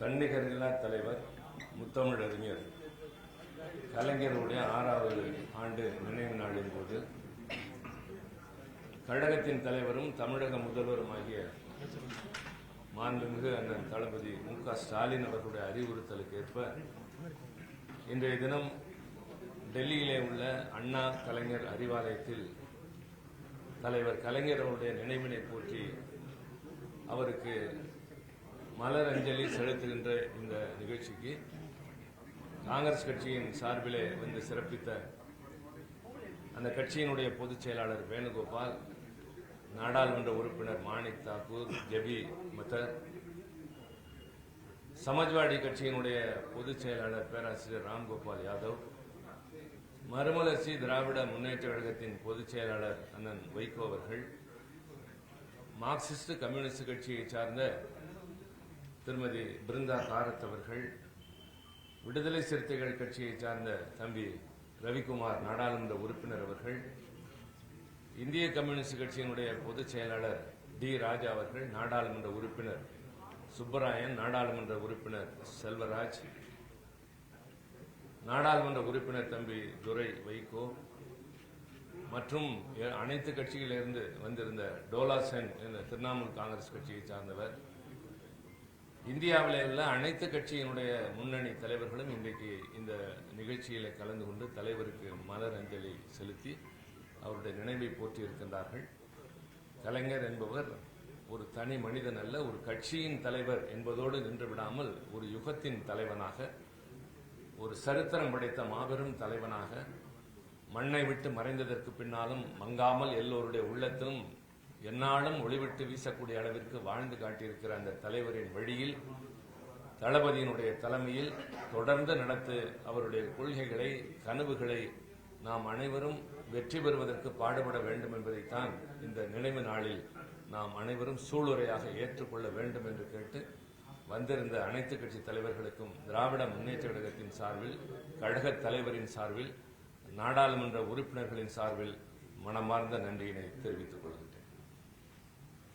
தன்னிகரில்லா தலைவர் முத்தமிழ் அறிஞர். கலைஞருடைய ஆறாவது ஆண்டு நினைவு நாளின் போது கழகத்தின் தலைவரும் தமிழக முதல்வருமாகிய மாண்புமிகு அண்ணன் தளபதி மு க ஸ்டாலின் அவர்களுடைய அறிவுறுத்தலுக்கு ஏற்ப இன்றைய தினம் டெல்லியிலே உள்ள அண்ணா கலைஞர் அறிவாலயத்தில் தலைவர் கலைஞர் அவருடைய நினைவினை போற்றி அவருக்கு மலர் அஞ்சலி செலுத்துகின்ற இந்த நிகழ்ச்சிக்கு காங்கிரஸ் கட்சியின் சார்பிலே வந்து சிறப்பித்த அந்த கட்சியினுடைய பொதுச் செயலாளர் வேணுகோபால் நாடாளுமன்ற உறுப்பினர் மாணிக் தாக்கூர் ஜெபி மத்தர் சமாஜ்வாடி கட்சியினுடைய பொதுச் செயலாளர் பேராசிரியர் ராம்கோபால் யாதவ் மறுமலர்ச்சி திராவிட முன்னேற்ற கழகத்தின் பொதுச் செயலாளர் அண்ணன் வைகோ அவர்கள் மார்க்சிஸ்ட் கம்யூனிஸ்ட் கட்சியை சார்ந்த திருமதி பிருந்தா காரத் அவர்கள் விடுதலை சிறுத்தைகள் கட்சியை சார்ந்த தம்பி ரவிக்குமார் நாடாளுமன்ற உறுப்பினர் அவர்கள் இந்திய கம்யூனிஸ்ட் கட்சியினுடைய பொதுச் செயலாளர் டி ராஜா அவர்கள் நாடாளுமன்ற உறுப்பினர் சுப்பராயன் நாடாளுமன்ற உறுப்பினர் செல்வராஜ் நாடாளுமன்ற உறுப்பினர் தம்பி துரை வைகோ மற்றும் அனைத்து கட்சிகளிலிருந்து வந்திருந்த டோலா சென் என்ற திரிணாமுல் காங்கிரஸ் கட்சியை சார்ந்தவர். இந்தியாவில் உள்ள அனைத்து கட்சியினுடைய முன்னணி தலைவர்களும் இன்றைக்கு இந்த நிகழ்ச்சியில் கலந்து கொண்டு தலைவருக்கு மலர் அஞ்சலி செலுத்தி அவருடைய நினைவை போற்றி இருக்கின்றார்கள். கலைஞர் என்பவர் ஒரு தனி மனிதன் அல்ல ஒரு கட்சியின் தலைவர் என்பதோடு நின்று விடாமல் ஒரு யுகத்தின் தலைவனாக ஒரு சரித்திரம் படைத்த மாபெரும் தலைவனாக மண்ணை விட்டு மறைந்ததற்கு பின்னாலும் மங்காமல் எல்லோருடைய உள்ளத்திலும் எந்நாளும் ஒளிவிட்டு வீசக்கூடிய அளவிற்கு வாழ்ந்து காட்டியிருக்கிற அந்த தலைவரின் வழியில் தளபதியினுடைய தலைமையில் தொடர்ந்து நடத்து அவருடைய கொள்கைகளை கனவுகளை நாம் அனைவரும் வெற்றி பெறுவதற்கு பாடுபட வேண்டும் என்பதைத்தான் இந்த நினைவு நாளில் நாம் அனைவரும் சூளுரையாக ஏற்றுக்கொள்ள வேண்டும் என்று கேட்டு வந்திருந்த அனைத்து கட்சி தலைவர்களுக்கும் திராவிட முன்னேற்ற கழகத்தின் சார்பில் கழக தலைவரின் சார்பில் நாடாளுமன்ற உறுப்பினர்களின் சார்பில் மனமார்ந்த நன்றியினை தெரிவித்துக் கொள்கிறேன்